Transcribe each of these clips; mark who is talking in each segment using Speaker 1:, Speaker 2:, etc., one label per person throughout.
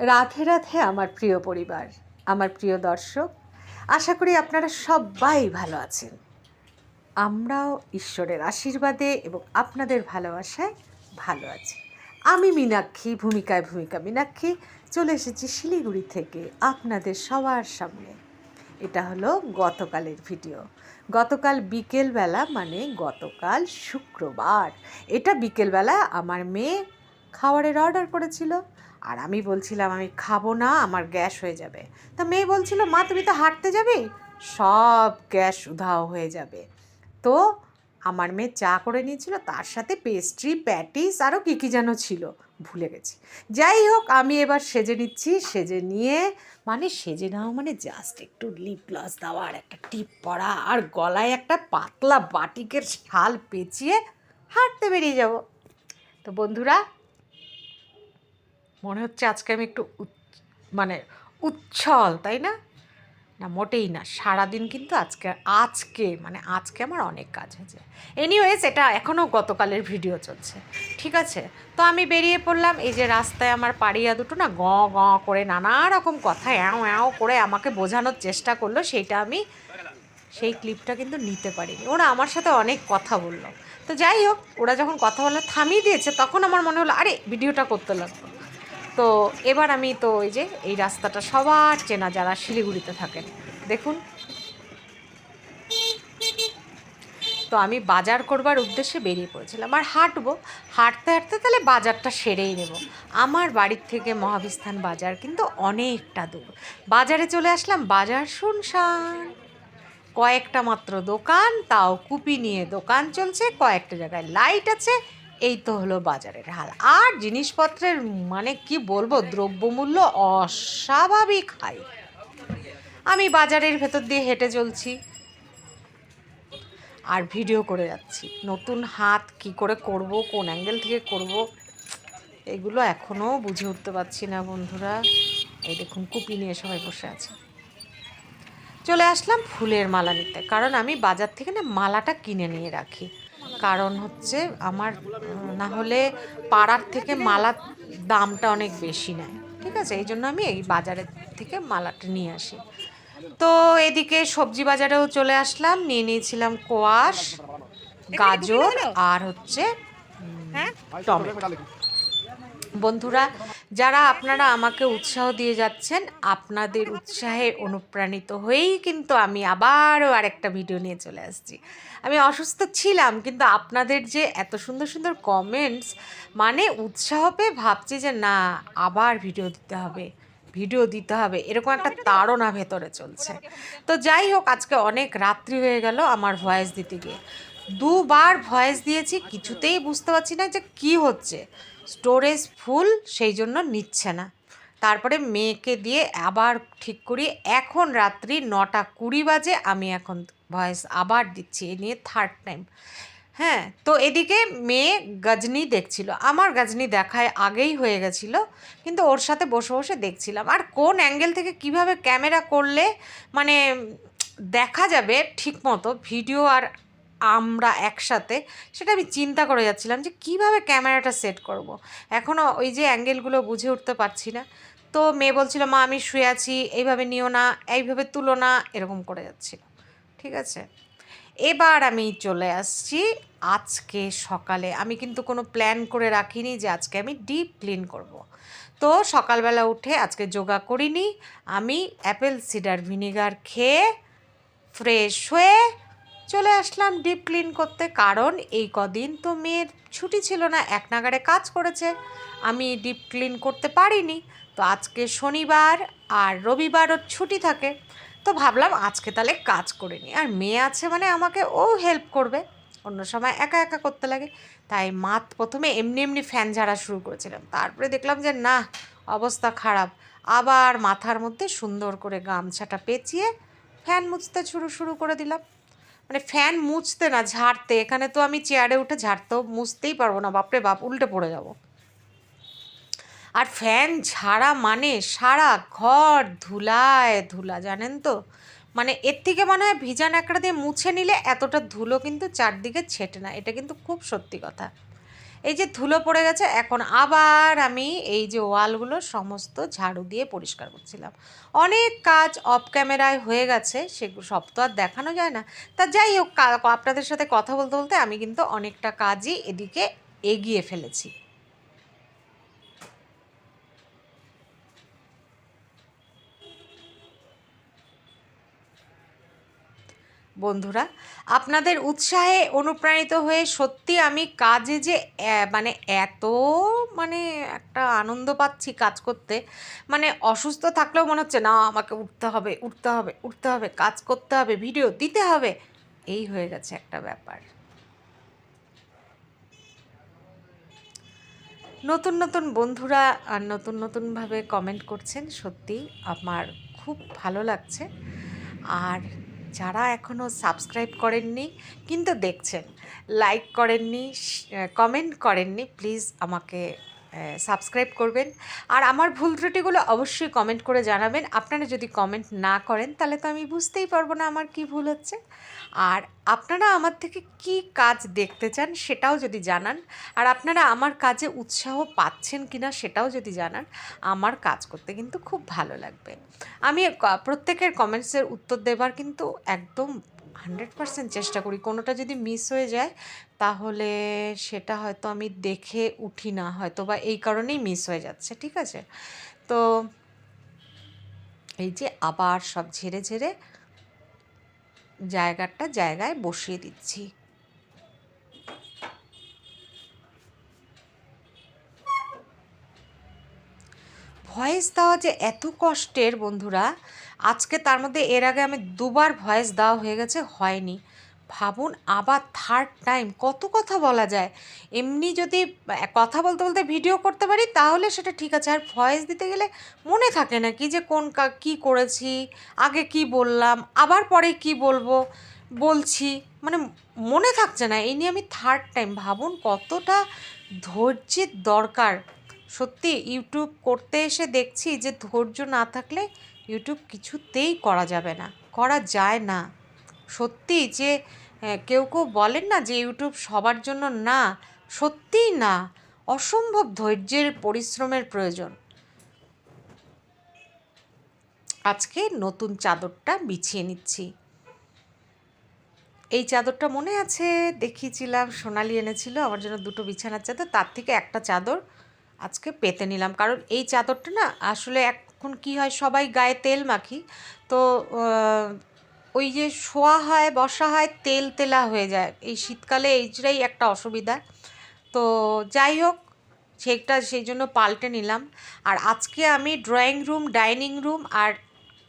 Speaker 1: রাধে রাধে আমার প্রিয় পরিবার, আমার প্রিয় দর্শক। আশা করি আপনারা সবাই ভালো আছেন। আমরাও ঈশ্বরের আশীর্বাদে এবং আপনাদের ভালোবাসায় ভালো আছি। আমি মীনাক্ষী, ভূমিকায় ভূমিকা মীনাক্ষী। চলে এসেছি শিলিগুড়ি থেকে আপনাদের সবার সামনে। এটা হলো গতকালের ভিডিও। গতকাল বিকেলবেলা মানে গতকাল শুক্রবার। এটা বিকেলবেলা আমার মেয়ে খাবারের অর্ডার করেছিল। আর আমি বলছিলাম, আমি খাব না, আমার গ্যাস হয়ে যাবে। তা মেয়ে বলছিল, মা, তুমি তো হাঁটতে যাবে? সব গ্যাস উধাও হয়ে যাবে। তো আমার মেয়ে চা করে নিয়েছিল, তার সাথে পেস্ট্রি প্যাটিস আরও কী কী যেন ছিল, ভুলে গেছি। যাই হোক, আমি এবার সেজে নিচ্ছি, সেজে নিয়ে মানে সেজে নাও মানে জাস্ট একটু লিপ গ্লস দেওয়া আর একটা টিপ পরা, আর গলায় একটা পাতলা বাটিকের শাল পেঁচিয়ে হাঁটতে বেরিয়ে যাব। তো বন্ধুরা মনে হচ্ছে আজকে আমি একটু মানে উচ্ছল, তাই না? না, মোটেই না। সারাদিন কিন্তু আজকে আজকে মানে আজকে আমার অনেক কাজ হয়েছে। এনিওয়েজ এটা এখনও গতকালের ভিডিও চলছে। ঠিক আছে? তো আমি বেরিয়ে পড়লাম, এই যে রাস্তায় আমার পাড়িয়া দুটো না গ গ করে নানা রকম কথা, অ্যাও অ্যাও করে আমাকে বোঝানোর চেষ্টা করল, সেইটা আমি সেই ক্লিপটা কিন্তু নিতে পারিনি। ওরা আমার সাথে অনেক কথা বলল। তো যাই হোক, ওরা যখন কথা বলে থামিয়ে দিয়েছে, তখন আমার মনে হলো, আরে, ভিডিওটা করতে লাগল। তো এবার আমি তো ওই যে এই রাস্তাটা সবার চেনা যারা শিলিগুড়িতে থাকেন, দেখুন। তো আমি বাজার করবার উদ্দেশ্যে বেরিয়ে পড়েছিলাম। আর হাঁটবো, হাঁটতে হাঁটতে তাহলে বাজারটা সেরেই নেব। আমার বাড়ির থেকে মহাবিস্থান বাজার কিন্তু অনেকটা দূর। বাজারে চলে আসলাম, বাজার শুনশান। কয়েকটা মাত্র দোকান, তাও কুপি নিয়ে দোকান চলছে, কয়েকটা জায়গায় লাইট আছে এই তো হলো বাজারের হাল। আর জিনিসপত্রের মানে কি বলব, দ্রব্যমূল্য অস্বাভাবিক হাই। আমি বাজারের ভেতর দিয়ে হেঁটে চলছি আর ভিডিও করে যাচ্ছি। নতুন হাত কি করে করব, কোন অ্যাঙ্গেল থেকে করব, এগুলো এখনও বুঝে উঠতে পারছি না বন্ধুরা। এই দেখুন, কুপি নিয়ে সবাই বসে আছে। চলে আসলাম ফুলের মালা নিতে, কারণ আমি বাজার থেকে না মালাটা কিনে নিয়ে রাখি। কারণ হচ্ছে আমার না হলে পাড়ার থেকে মালার দামটা অনেক বেশি নেয়। ঠিক আছে? এই জন্য আমি এই বাজারের থেকে মালাটা নিয়ে আসি। তো এদিকে সবজি বাজারেও চলে আসলাম। নিয়ে নিয়েছিলাম কোয়াশ গাজর আর হচ্ছে হ্যাঁ? টমেটো। বন্ধুরা, যারা আপনারা আমাকে উৎসাহ দিয়ে যাচ্ছেন, আপনাদের উৎসাহে অনুপ্রাণিত হয়েই কিন্তু আমি আবারও আরেকটা ভিডিও নিয়ে চলে আসছি। আমি অসুস্থ ছিলাম, কিন্তু আপনাদের যে এত সুন্দর সুন্দর কমেন্টস মানে উৎসাহ পেয়ে ভাবছি যে না, আবার ভিডিও দিতে হবে ভিডিও দিতে হবে, এরকম একটা তাড়না ভেতরে চলছে। তো যাই হোক, আজকে অনেক রাত্রি হয়ে গেল আমার ভয়েস দিতে গিয়ে। দুবার ভয়েস দিয়েছি, কিছুতেই বুঝতে পারছি না যে কি হচ্ছে। স্টোরেজ ফুল সেই জন্য নিচ্ছে না। তারপরে মেয়েকে দিয়ে আবার ঠিক করি, এখন রাত্রি নটা কুড়ি বাজে আমি এখন ভয়েস আবার দিচ্ছি, এ নিয়ে থার্ড টাইম হ্যাঁ তো এদিকে মেয়ে গজনি দেখছিল। আমার গজনি দেখায় আগেই হয়ে গেছিল, কিন্তু ওর সাথে বসে বসে দেখছিলাম। আর কোন অ্যাঙ্গেল থেকে কীভাবে ক্যামেরা করলে মানে দেখা যাবে ঠিক মতো ভিডিও আর আমরা একসাথে, সেটা আমি চিন্তা করে যাচ্ছিলাম যে কীভাবে ক্যামেরাটা সেট করব। এখনও ওই যে অ্যাঙ্গেলগুলো বুঝে উঠতে পারছি না। তো মেয়ে বলছিল, মা, আমি শুয়ে আছি, এইভাবে নিও না, এইভাবে তুলো না, এরকম করে যাচ্ছিল। ঠিক আছে? এবার আমি চলে আসছি আজকে সকালে। আমি কিন্তু কোনো প্ল্যান করে রাখিনি যে আজকে আমি ডিপ ক্লিন করব। তো সকালবেলা উঠে আজকে যোগা করিনি। আমি অ্যাপেল সিডার ভিনিগার খেয়ে, ফ্রেশ হয়ে চলে আসলাম ডিপ ক্লিন করতে, কারণ এই কদিন তো মেয়ের ছুটি ছিল না, এক নাগারে কাজ করেছে। আমি ডিপ ক্লিন করতে পারিনি, তো আজকে শনিবার আর রবিবারও ছুটি থাকে। তো ভাবলাম আজকে তাহলে কাজ করে নিই। আর মেয়ে আছে মানে আমাকে ও হেল্প করবে, অন্য সময় একা একা করতে লাগে। তাই মা প্রথমে এমনি এমনি ফ্যান ঝাড়া শুরু করেছিলাম। তারপরে দেখলাম যে না, অবস্থা খারাপ। আবার মাথার মধ্যে সুন্দর করে গামছাটা পেঁচিয়ে ফ্যান মুছতে শুরু শুরু করে দিলাম। মানে ফ্যান মুছতে না, ঝাড়তে। এখানে তো আমি চেয়ারে উঠে ঝাড়তেও মুছতেই পারব না, বাপরে বাপ, উল্টে পড়ে যাব। আর ফ্যান ঝাড়া মানে সারা ঘর ধুলায় ধুলা, জানেন তো? মানে এর থেকে মনে হয় ভিজা ন্যাকড়া দিয়ে মুছে নিলে এতটা ধুলো কিন্তু চারদিকে ছেটে না, এটা কিন্তু খুব সত্যি কথা। এই যে ধুলো পড়ে গেছে, এখন আবার আমি এই যে ওয়ালগুলো সমস্ত ঝাড়ু দিয়ে পরিষ্কার করছিলাম। অনেক কাজ অফ ক্যামেরায় হয়ে গেছে, সেগুলো সব তো আর দেখানো যায় না। তা যাই হোক আপনাদের সাথে কথা বলতে বলতে আমি কিন্তু অনেকটা কাজই এদিকে এগিয়ে ফেলেছি। বন্ধুরা, আপনাদের উৎসাহে অনুপ্রাণিত হয়ে সত্যি আমি কাজে যে মানে এত মানে একটা আনন্দ পাচ্ছি কাজ করতে মানে অসুস্থ থাকলেও মনে হচ্ছে, না, আমাকে উঠতে হবে উঠতে হবে উঠতে হবে, কাজ করতে হবে, ভিডিও দিতে হবে। এই হয়ে গেছে একটা ব্যাপার। নতুন নতুন বন্ধুরা আর নতুন নতুনভাবে কমেন্ট করছেন, সত্যি আমার খুব ভালো লাগছে। আর যারা এখনও সাবস্ক্রাইব করেননি কিন্তু দেখছেন লাইক করেননি কমেন্ট করেননি প্লিজ আমাকে সাবস্ক্রাইব করবেন। আর আমার ভুল ত্রুটিগুলো অবশ্যই কমেন্ট করে জানাবেন। আপনারা যদি কমেন্ট না করেন, তাহলে তো আমি বুঝতেই পারব না আমার কি ভুল হচ্ছে। আর আপনারা আমার থেকে কি কাজ দেখতে চান, সেটাও যদি জানান। আর আপনারা আমার কাজে উৎসাহ পাচ্ছেন কিনা, সেটাও যদি জানান, আমার কাজ করতে কিন্তু খুব ভালো লাগবে। আমি প্রত্যেকের কমেন্টসের উত্তর দেবার কিন্তু একদম হান্ড্রেড পার্সেন্ট চেষ্টা করি। কোনোটা যদি মিস হয়ে যায়, তাহলে সেটা হয়তো আমি দেখে উঠি না হয়তো বা এই কারণেই মিস হয়ে যাচ্ছে, ঠিক আছে? তো এই যে আবার সব ঝেড়ে ঝেড়ে জায়গাটা জায়গায় বসিয়ে দিচ্ছি। ভয়েস দেওয়া যে এত কষ্টের বন্ধুরা আজকে তার মধ্যে এর আগে আমি দুবার ভয়েস দেওয়া হয়ে গেছে, হয়নি। ভাবুন, আবার থার্ড টাইম কত কথা বলা যায়। এমনি যদি কথা বলতে বলতে ভিডিও করতে পারি, তাহলে সেটা ঠিক আছে। আর ভয়েস দিতে গেলে মনে থাকে না কি যে কোন কা- করেছি, আগে কি বললাম, আবার পরে কি বলব, বলছি। মানে মনে থাকছে না, এই নিয়ে আমি থার্ড টাইম ভাবুন, কতটা ধৈর্যের দরকার। সত্যি ইউটিউব করতে এসে দেখছি যে ধৈর্য না থাকলে ইউটিউব কিছুতেই করা যাবে না, করা যায় না। সত্যি যে কেউ কেউ বলেন না যে ইউটিউব সবার জন্য না, সত্যিই না, অসম্ভব ধৈর্যের পরিশ্রমের প্রয়োজন। আজকে নতুন চাদরটা বিছিয়ে নিচ্ছি। এই চাদরটা মনে আছে? দেখিয়েছিলাম, সোনালি এনেছিল, আমার জন্য দুটো বিছানার চাদর, তার থেকে একটা চাদর আজকে পেতে নিলাম। কারণ এই চাদরটা না আসলে এখন কি হয়, সবাই গায়ে তেল মাখি। তো ওই যে শোয়া হয়, বসা হয়, তেল তেলা হয়ে যায়। এই শীতকালে এইটাই একটা অসুবিধা। তো, যাই হোক সেটা সেই জন্য পাল্টে নিলাম। আর আজকে আমি ড্রয়িং রুম, ডাইনিং রুম আর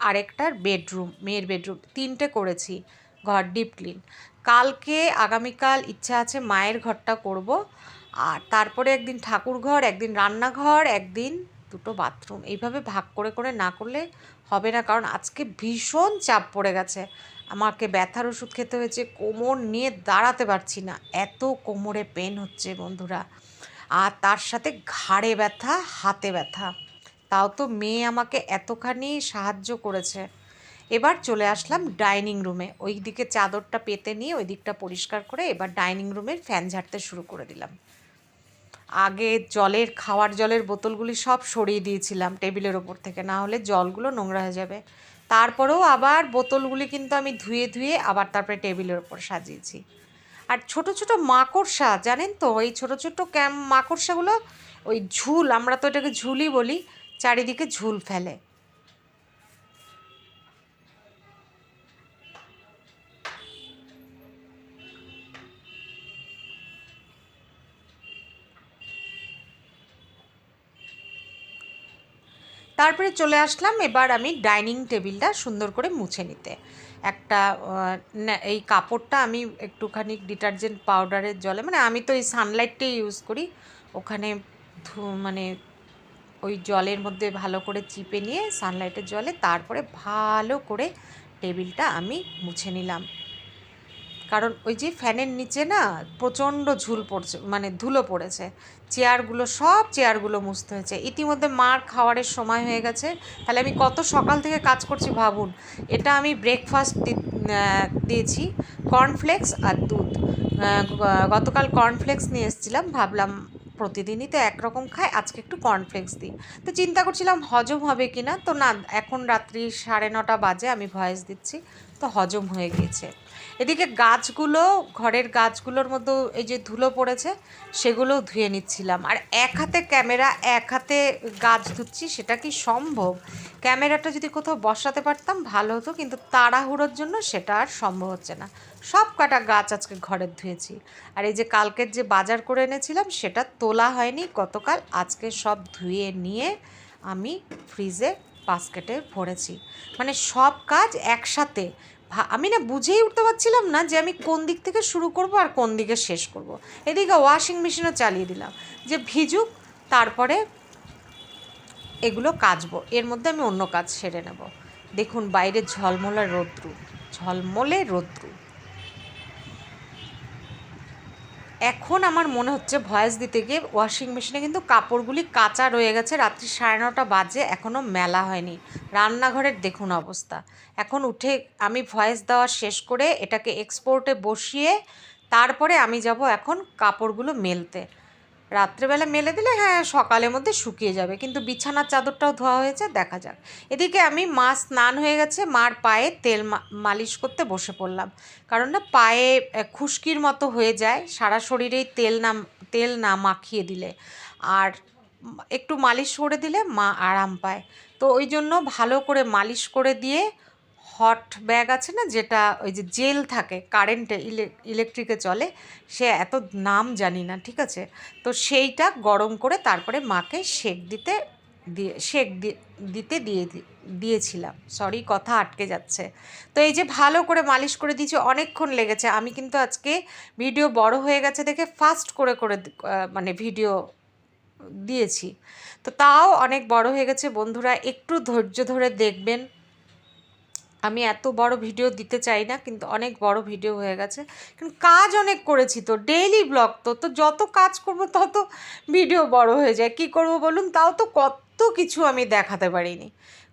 Speaker 1: আরেকটার বেডরুম, মেয়ের বেডরুম, তিনটে করেছি ঘর ডিপ ক্লিন। কালকে, আগামীকাল ইচ্ছা আছে মায়ের ঘরটা করব। আর তারপরে একদিন ঠাকুর ঘর একদিন রান্নাঘর, একদিন দুটো বাথরুম এইভাবে ভাগ করে করে না করলে হবে না, কারণ আজকে ভীষণ চাপ পড়ে গেছে। আমাকে ব্যথার ওষুধ খেতে হয়েছে, কোমর নিয়ে দাঁড়াতে পারছি না। এত কোমরে পেন হচ্ছে বন্ধুরা। আর তার সাথে ঘাড়ে ব্যথা, হাতে ব্যথা। তাও তো মেয়ে আমাকে এতখানি সাহায্য করেছে। এবার চলে আসলাম ডাইনিং রুমে ওই দিকে চাদরটা পেতে নিয়ে ওই দিকটা পরিষ্কার করে এবার ডাইনিং রুমের ফ্যান ঝাড়তে শুরু করে দিলাম। আগে জলের, খাওয়ার জলের বোতলগুলি সব সরিয়ে দিয়েছিলাম টেবিলের ওপর থেকে, না হলে জলগুলো নোংরা হয়ে যাবে। তারপরেও আবার বোতলগুলি কিন্তু আমি ধুয়ে ধুয়ে আবার তারপরে টেবিলের ওপর সাজিয়েছি। আর ছোট ছোট মাকড়সা, জানেন তো? ওই ছোট ছোট ক্যাম, মাকড়সাগুলো ওই ঝুল, আমরা তো এটাকে ঝুলই বলি, চারিদিকে ঝুল ফেলে। তারপরে চলে আসলাম এবার আমি ডাইনিং টেবিলটা সুন্দর করে মুছে নিতে। একটা এই কাপড়টা আমি একটুখানি ডিটারজেন্ট পাউডারের জলে মানে আমি তো এই সানলাইটটাই ইউজ করি, ওখানে মানে ওই জলের মধ্যে ভালো করে চিপে নিয়ে সানলাইটের জলে তারপরে ভালো করে টেবিলটা আমি মুছে নিলাম। কারণ ওই যে ফ্যানের নিচে না প্রচণ্ড ঝুল পড়ছে মানে ধুলো পড়েছে। চেয়ারগুলো, সব চেয়ারগুলো মুছতে হয়েছে। ইতিমধ্যে মার খাওয়ারের সময় হয়ে গেছে। তাহলে আমি কত সকাল থেকে কাজ করছি ভাবুন। এটা আমি ব্রেকফাস্ট দিয়েছি কর্নফ্লেক্স আর দুধ। গতকাল কর্নফ্লেক্স নিয়ে এসেছিলাম। ভাবলাম প্রতিদিনই তো একরকম খায় আজকে একটু কর্নফ্লেক্স দিই। তো চিন্তা করছিলাম হজম হবে কি না তো না, এখন রাত্রি সাড়ে নটা বাজে আমি ভয়েস দিচ্ছি। তো হজম হয়ে গিয়েছে। এদিকে গাছগুলো, ঘরের গাছগুলোর মধ্যে এই যে ধুলো পড়েছে, সেগুলোও ধুয়ে নিচ্ছিলাম। আর এক হাতে ক্যামেরা, এক হাতে গাছ ধুচ্ছি, সেটা কি সম্ভব? ক্যামেরাটা যদি কোথাও বসাতে পারতাম ভালো হতো, কিন্তু তাড়াহুড়োর জন্য সেটা আর সম্ভব হচ্ছে না। সব কাটা গাছ আজকে ঘরে ধুয়েছি। আর এই যে কালকের যে বাজার করে এনেছিলাম, সেটা তোলা হয়নি। গতকাল আজকে সব ধুয়ে নিয়ে আমি ফ্রিজে বাস্কেটে ভরেছি। মানে সব কাজ একসাথে। আমি না বুঝেই উঠতে পারছিলাম না যে আমি কোন দিক থেকে শুরু করব আর কোন দিকে শেষ করব। এদিকে ওয়াশিং মেশিনও চালিয়ে দিলাম। যে ভিজুক, তারপরে এগুলো কাচবো। এর মধ্যে আমি অন্য কাজ সেরে নেব। দেখুন, বাইরে ঝলমলে রৌদ্রু। ঝলমলে রৌদ্রু। এখন আমার মনে হচ্ছে ভয়েস দিতে গিয়ে ওয়াশিং মেশিনে কিন্তু কাপড়গুলি কাঁচা রয়ে গেছে। রাত্রি সাড়ে নটা বাজে এখনও মেলা হয়নি। রান্নাঘরের দেখুন অবস্থা। এখন উঠে আমি ভয়েস দেওয়া শেষ করে এটাকে এক্সপোর্টে বসিয়ে, তারপরে আমি যাব এখন কাপড়গুলো মেলতে। রাত্রেবেলা মেলে দিলে হ্যাঁ সকালের মধ্যে শুকিয়ে যাবে। কিন্তু বিছানার চাদরটাও ধোয়া হয়েছে, দেখা যাক। এদিকে আমি মা স্নান হয়ে গেছে, মার পায়ে তেল মালিশ করতে বসে পড়লাম। কারণ না, পায়ে খুশকির মতো হয়ে যায়, সারা শরীরেই তেল না তেল না মাখিয়ে দিলে। আর একটু মালিশ করে দিলে মা আরাম পায়। তো ওই জন্য ভালো করে মালিশ করে দিয়ে হট ব্যাগ আছে না, যেটা ওই যে জেল থাকে, কারেন্টে ইলেকট্রিকে চলে, সে এত নাম জানি না, ঠিক আছে? তো সেইটা গরম করে তারপরে মাকে সেক দিতে, দিয়ে দি- দিতে দিয়ে দিয়েছিলাম। সরি, কথা আটকে যাচ্ছে। তো এই যে ভালো করে মালিশ করে দিয়েছি, অনেকক্ষণ লেগেছে। আমি কিন্তু আজকে ভিডিও বড় হয়ে গেছে দেখে ফাস্ট করে করে মানে ভিডিও দিয়েছি। তো তাও অনেক বড় হয়ে গেছে। বন্ধুরা, একটু ধৈর্য ধরে দেখবেন। আমি এত বড় ভিডিও দিতে চাই না, কিন্তু অনেক বড় ভিডিও হয়ে গেছে। কিন্তু কাজ অনেক করেছি তো ডেইলি ব্লগ তো তো যত কাজ করব তত ভিডিও বড় হয়ে যায়। কি করব বলুন? তাও তো কত কিছু আমি দেখাতে পারিনি।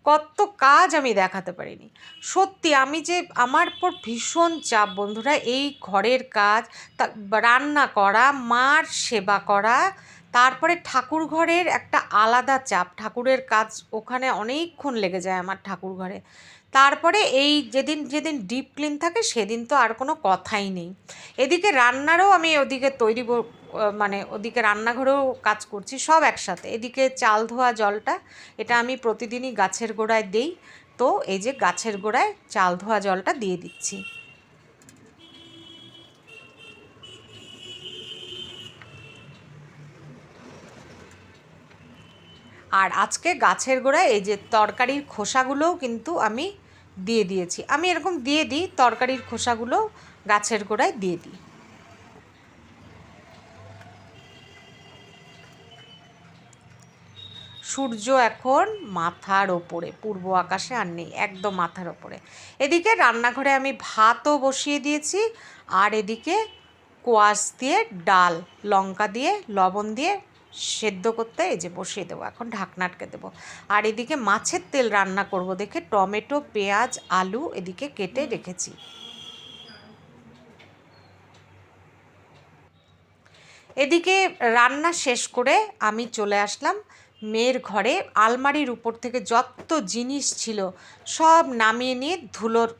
Speaker 1: কত কাজ আমি দেখাতে পারিনি। সত্যি আমি যে আমার পর ভীষণ চাপ বন্ধুরা, এই ঘরের কাজ রান্না করা, মার সেবা করা, তারপরে ঠাকুর ঘরের একটা আলাদা চাপ। ঠাকুরের কাজ ওখানে অনেকক্ষণ লেগে যায় আমার ঠাকুর ঘরে। তারপরে এই যেদিন যেদিন ডিপ ক্লিন থাকে সেদিন তো আর কোনো কথাই নেই। এদিকে রান্নারও আমি ওদিকে তৈরি মানে ওদিকে রান্নাঘরেও কাজ করছি সব একসাথে। এদিকে চাল ধোয়া জলটা, এটা আমি প্রতিদিনই গাছের গোড়ায় দেই। তো এই যে গাছের গোড়ায় চাল ধোয়া জলটা দিয়ে দিচ্ছি। আর আজকে গাছের গোড়ায় এই যে তরকারির খোসাগুলোও কিন্তু আমি দিয়ে দিয়েছি। আমি এরকম দিয়ে দিই, তরকারির খোসাগুলো গাছের গোড়ায় দিয়ে দিই। সূর্য এখন মাথার ওপরে, পূর্ব আকাশে আর নেই, একদম মাথার ওপরে। এদিকে রান্নাঘরে আমি ভাতও বসিয়ে দিয়েছি, আর এদিকে কোয়াশ দিয়ে ডাল, লঙ্কা দিয়ে, লবণ দিয়ে সেদ্ধ করতে এই যে বসিয়ে দেবো, এখন ঢাকনা আটকে দেবো। আর এদিকে মাছের তেল রান্না করব দেখে টমেটো, পেঁয়াজ, আলু এদিকে কেটে রেখেছি। এদিকে রান্না শেষ করে আমি চলে আসলাম মেয়ের ঘরে। আলমারির উপর থেকে যত জিনিস ছিল সব নামিয়ে নিয়ে ধুলোর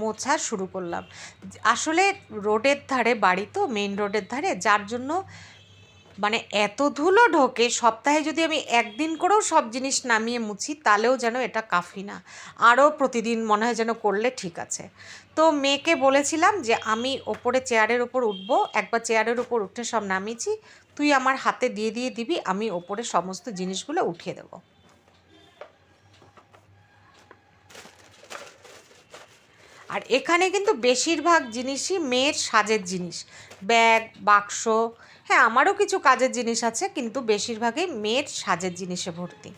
Speaker 1: মোছা শুরু করলাম। আসলে রোডের ধারে বাড়ি তো মেন রোডের ধারে, যার জন্য মানে এত ধুলো ঢোকে, সপ্তাহে যদি আমি একদিন করেও সব জিনিস নামিয়ে মুছি, তাহলেও যেন এটা কাফি না। আরও প্রতিদিন মনে হয় যেন করলে ঠিক আছে। তো মেয়েকে বলেছিলাম যে, আমি ওপরে চেয়ারের ওপর উঠবো, একবার চেয়ারের ওপর উঠে সব নামিয়েছি, তুই আমার হাতে দিয়ে দিয়ে দিবি, আমি ওপরে সমস্ত জিনিসগুলো উঠিয়ে দেবো। আর এখানে কিন্তু বেশিরভাগ জিনিসই মেয়ের সাজের জিনিস। ব্যাগ, বাক্স হ্যাঁ আমারও কিছু কাজের জিনিস আছে, কিন্তু বেশিরভাগই মেয়ের সাজের জিনিসে ভর্তি।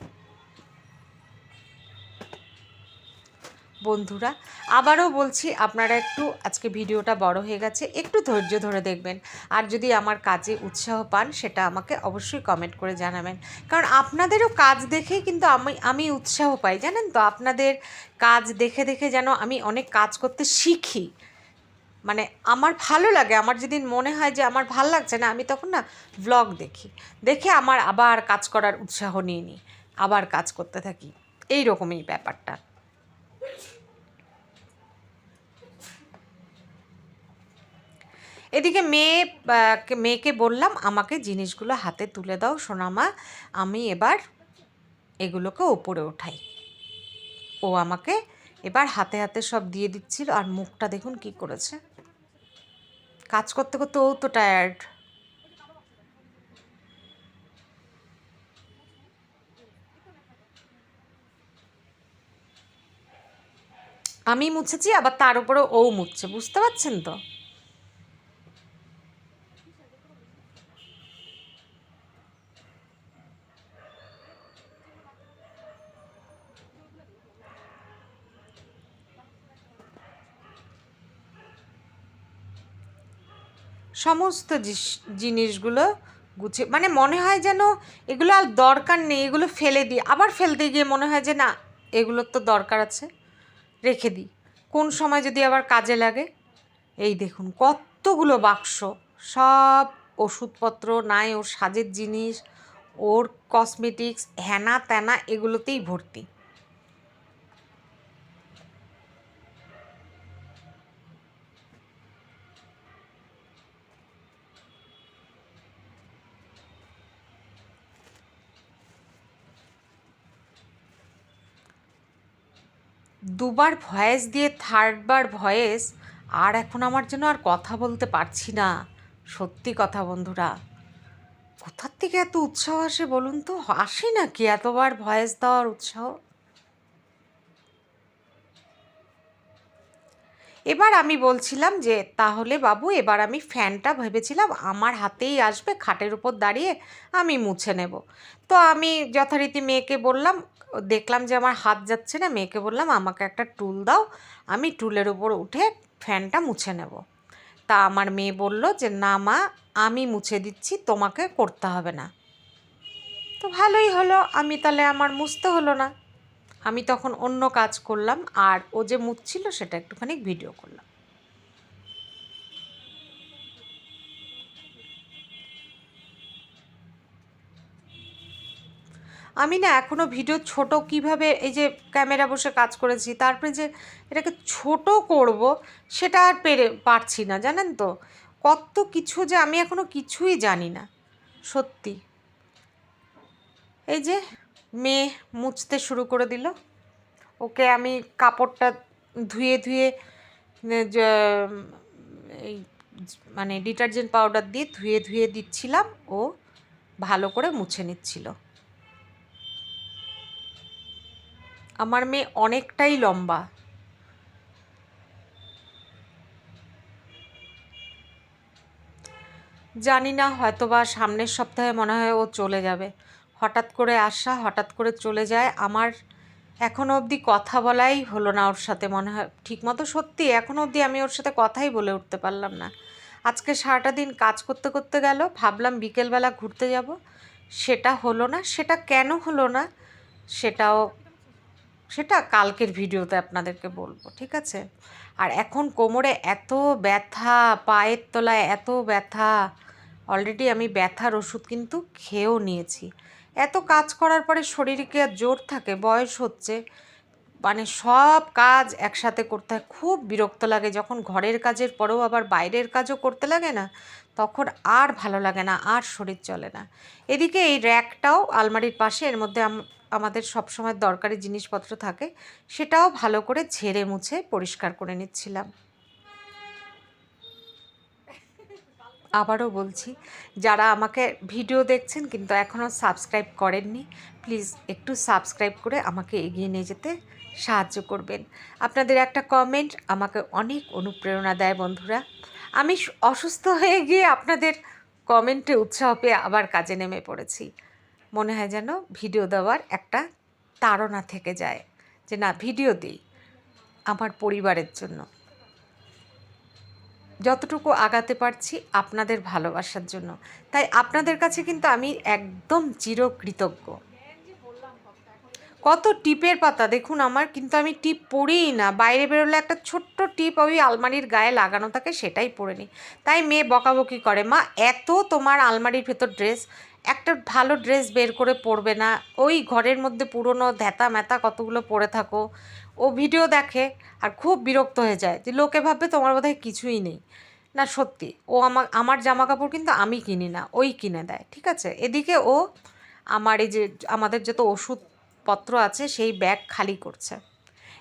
Speaker 1: বন্ধুরা, আবারও বলছি, আপনারা একটু আজকে ভিডিওটা বড় হয়ে গেছে, একটু ধৈর্য ধরে দেখবেন। আর যদি আমার কাজে উৎসাহ পান, সেটা আমাকে অবশ্যই কমেন্ট করে জানাবেন। কারণ আপনাদেরও কাজ দেখেই কিন্তু আমি আমি উৎসাহ পাই, জানেন তো? আপনাদের কাজ দেখে দেখে যেন আমি অনেক কাজ করতে শিখি। মানে আমার ভালো লাগে, আমার যেদিন মনে হয় যে আমার ভালো লাগছে না, আমি তখন না ভ্লগ দেখি। দেখে আমার আবার কাজ করার উৎসাহ নিয়ে নিই, আবার কাজ করতে থাকি। এই রকমই ব্যাপারটা। এদিকে মেয়ে মেয়েকে বললাম, আমাকে জিনিসগুলো হাতে তুলে দাও সোনামা, আমি এবার এগুলোকে ওপরে ওঠাই ও আমাকে এবার হাতে হাতে সব দিয়ে দিচ্ছিল, আর মুখটা দেখুন কি করেছে। কাজ করতে করতে ও তো টায়ার্ড আমি মুছেছি, আবার তার উপরে ও মুছছে, বুঝতে পারছেন তো? সমস্ত জিনিসগুলো গুছিয়ে মানে মনে হয় যেন এগুলো আর দরকার নেই, এগুলো ফেলে দিই। আবার ফেলতে গিয়ে মনে হয় যে না, এগুলোর তো দরকার আছে, রেখে দিই। কোন সময় যদি আবার কাজে লাগে, এই দেখুন কতগুলো বাক্স, সব ওষুধপত্র, নাই ওর সাজের জিনিস, ওর কসমেটিক্স হ্যানা ত্যানা এগুলোতেই ভর্তি। দুবার ভয়েস দিয়ে, থার্ডবার ভয়েস, আর এখন আমার জন্য আর কথা বলতে পারছি না। সত্যি কথা বন্ধুরা। কোথার থেকে এত উৎসাহ আসে বলুন তো? আসে নাকি এতবার ভয়েস দেওয়ার উৎসাহ? এবার আমি বলছিলাম যে, তাহলে বাবু, এবার আমি ফ্যানটা ভেবেছিলাম আমার হাতেই আসবে, খাটের উপর দাঁড়িয়ে আমি মুছে নেব। তো আমি যথারীতি মেয়েকে বললাম, দেখলাম যে আমার হাত যাচ্ছে না, মেয়েকে বললাম, আমাকে একটা টুল দাও, আমি টুলের উপর উঠে ফ্যানটা মুছে নেব। তা আমার মেয়ে বলল যে, না মা, আমি মুছে দিচ্ছি, তোমাকে করতে হবে না। তো ভালোই হলো, আমি তাহলে আমার মুছতে হলো না। আমি তখন অন্য কাজ করলাম, আর ও যে মুছছিল সেটা একটুখানি ভিডিও করলাম। আমি না এখনও ভিডিও ছোট কীভাবে এই যে ক্যামেরা বসে কাজ করেছি, তারপরে যে এটাকে ছোট করব সেটা আর পেরে পারছি না, জানেন তো? কত কিছু যে আমি এখনও কিছুই জানি না, সত্যি। এই যে মেয়ে মুছতে শুরু করে দিল। ওকে আমি কাপড়টা ধুয়ে ধুয়ে এই মানে ডিটারজেন্ট পাউডার দিয়ে ধুয়ে ধুয়ে দিচ্ছিলাম। ও ভালো করে মুছে নিচ্ছিল। আমার মেয়ে অনেকটাই লম্বা। জানি না হয়তো বা সামনের সপ্তাহে মনে হয় ও চলে যাবে। হঠাৎ করে আসা, হঠাৎ করে চলে যায়। আমার এখনও অবধি কথা বলাই হলো না ওর সাথে মনে হয়। ঠিকমতো সত্যি এখনও অবধি আমি ওর সাথে কথাই বলে উঠতে পারলাম না। আজকে সারাটা দিন কাজ করতে করতে গেল, ভাবলাম বিকেলবেলা ঘুরতে যাব। সেটা হলো না, সেটা কেন হলো না, সেটাও, সেটা কালকের ভিডিওতে আপনাদেরকে বলব, ঠিক আছে? আর এখন কোমরে এত ব্যথা, পায়ের তলায় এত ব্যথা অলরেডি আমি ব্যথার ওষুধ কিন্তু খেয়েও নিয়েছি। এত কাজ করার পরে শরীরে কি আর জোর থাকে? বয়স হচ্ছে। মানে সব কাজ একসাথে করতে হয়। খুব বিরক্ত লাগে। যখন ঘরের কাজের পরেও আবার বাইরের কাজও করতে লাগে না, তখন আর ভালো লাগে না, আর শরীর চলে না। এদিকে এই র্যাকটাও আলমারির পাশে, এর মধ্যে আম- আমাদের সবসময় দরকারি জিনিসপত্র থাকে, সেটাও ভালো করে ঝেড়ে মুছে পরিষ্কার করে নিচ্ছিলাম। আবারও বলছি, যারা আমাকে ভিডিও দেখছেন কিন্তু এখনও সাবস্ক্রাইব করেননি, প্লিজ একটু সাবস্ক্রাইব করে আমাকে এগিয়ে নিয়ে যেতে সাহায্য করবেন। আপনাদের একটা কমেন্ট আমাকে অনেক অনুপ্রেরণা দেয় বন্ধুরা। আমি অসুস্থ হয়ে গিয়ে আপনাদের কমেন্টে উৎসাহ পেয়ে আবার কাজে নেমে পড়েছি। মনে হয় যেন ভিডিও দেওয়ার একটা তাড়না থেকে যায় যে, না, ভিডিও দিই আমার পরিবারের জন্য। যতটুকু আগাতে পারছি আপনাদের ভালোবাসার জন্য। তাই আপনাদের কাছে কিন্তু আমি একদম চিরকৃতজ্ঞ। কত টিপের পাতা, দেখুন আমার কিন্তু আমি টিপ পরিই না। বাইরে বেরোলে একটা ছোট্ট টিপ ওই আলমারির গায়ে লাগানো থাকে সেটাই পরে নিই। তাই মেয়ে বকাবকি করে, মা, এত তোমার আলমারির ভেতর ড্রেস, একটা ভালো ড্রেস বের করে পরবে না। ওই ঘরের মধ্যে পুরনো ধ্যাতা ম্যাতা কতগুলো পরে থাকো। ও ভিডিও দেখে আর খুব বিরক্ত হয়ে যায় যে লোকে ভাববে তোমার বোধহয় কিছুই নেই। না, সত্যি, ও আমার আমার জামা কাপড় কিন্তু আমি কিনি না, ওই কিনে দেয়, ঠিক আছে? এদিকে ও আমার এই যে, আমাদের যত ওষুধপত্র আছে সেই ব্যাগ খালি করছে।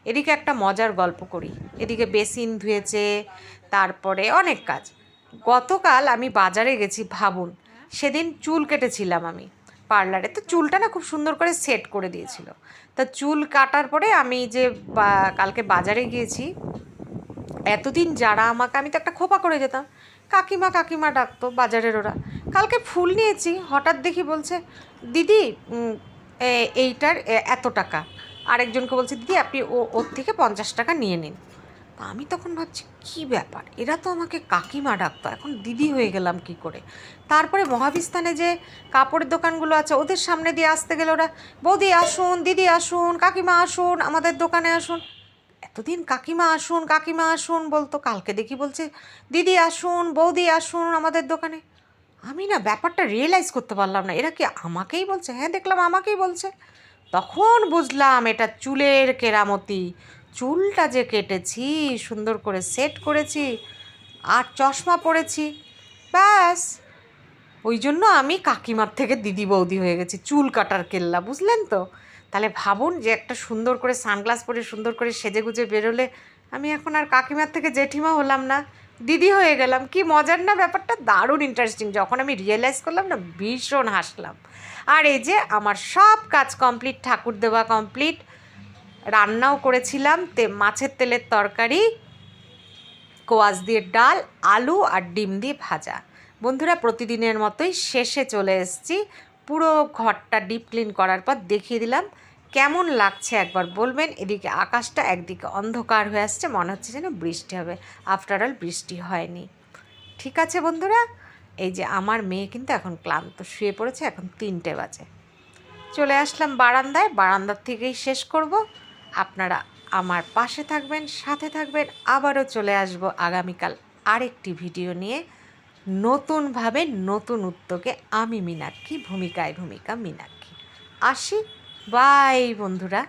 Speaker 1: এদিকে একটা মজার গল্প করি। এদিকে বেসিন ধুয়েছে, তারপরে অনেক কাজ। গতকাল আমি বাজারে গেছি ভাবুন, সেদিন চুল কেটেছিলাম আমি, পার্লারে। তো চুলটা না খুব সুন্দর করে সেট করে দিয়েছিল। তা চুল কাটার পরে আমি যে কালকে বাজারে গিয়েছি, এতদিন যারা আমাকে, আমি তো একটা খোপা করে যেতাম। কাকিমা কাকিমা ডাকতো বাজারের ওরা। কালকে ফুল নিয়েছি, হঠাৎ দেখি বলছে, দিদি এইটার এত টাকা। আরেকজনকে বলছে, দিদি, আপনি ও, ওর থেকে পঞ্চাশ টাকা নিয়ে নিন। আমি তখন ভাবছি, কী ব্যাপার? এরা তো আমাকে কাকিমা ডাকতো, এখন দিদি হয়ে গেলাম কি করে? তারপরে মহাবিস্তানে যে কাপড়ের দোকানগুলো আছে, ওদের সামনে দিয়ে আসতে গেলে ওরা, বৌদি আসুন, দিদি আসুন, কাকিমা আসুন, আমাদের দোকানে আসুন। এতদিন কাকিমা আসুন কাকিমা আসুন বলতো, কালকে দেখি বলছে, দিদি আসুন, বৌদি আসুন আমাদের দোকানে। আমি না ব্যাপারটা রিয়েলাইজ করতে পারলাম না, এরা কি আমাকেই বলছে? হ্যাঁ দেখলাম আমাকেই বলছে। তখন বুঝলাম এটা চুলের কেরামতি চুলটা যে কেটেছি, সুন্দর করে সেট করেছি, আর চশমা পরেছি, ব্যাস। ওই জন্য আমি কাকিমার থেকে দিদি বৌদি হয়ে গেছি, চুল কাটার কেল্লা, বুঝলেন তো? তাহলে ভাবুন যে একটা সুন্দর করে সানগ্লাস পরে, সুন্দর করে সেজে গুজে বেরোলে আমি এখন আর কাকিমার থেকে জেঠিমা হলাম না, দিদি হয়ে গেলাম। কি মজার না ব্যাপারটা? দারুণ ইন্টারেস্টিং যখন আমি রিয়েলাইজ করলাম না, ভীষণ হাসলাম। আর এই যে আমার সব কাজ কমপ্লিট ঠাকুর দেওয়া কমপ্লিট রান্নাও করেছিলাম। তে, মাছের তেলের তরকারি, কোয়াশ দিয়ে ডাল, আলু আর ডিম দিয়ে ভাজা। বন্ধুরা, প্রতিদিনের মতোই শেষে চলে এসেছি। পুরো ঘরটা ডিপ ক্লিন করার পর দেখিয়ে দিলাম। কেমন লাগছে একবার বলবেন। এদিকে আকাশটা একদিকে অন্ধকার হয়ে আসছে, মনে হচ্ছে যেন বৃষ্টি হবে। আফটার অল বৃষ্টি হয়নি। ঠিক আছে বন্ধুরা, এই যে আমার মেয়ে কিন্তু এখন ক্লান্ত, শুয়ে পড়েছে, এখন তিনটে বাজে। চলে আসলাম বারান্দায়, বারান্দার থেকেই শেষ করব। আপনারা আমার পাশে থাকবেন, সাথে থাকবেন। আবারও চলে আসব আগামীকাল আরেকটি ভিডিও নিয়ে। নতুনভাবে নতুন উদ্যোগে আমি মীনাক্ষী, ভূমিকায় ভূমিকা মীনাক্ষী। আসি। বাই বন্ধুরা।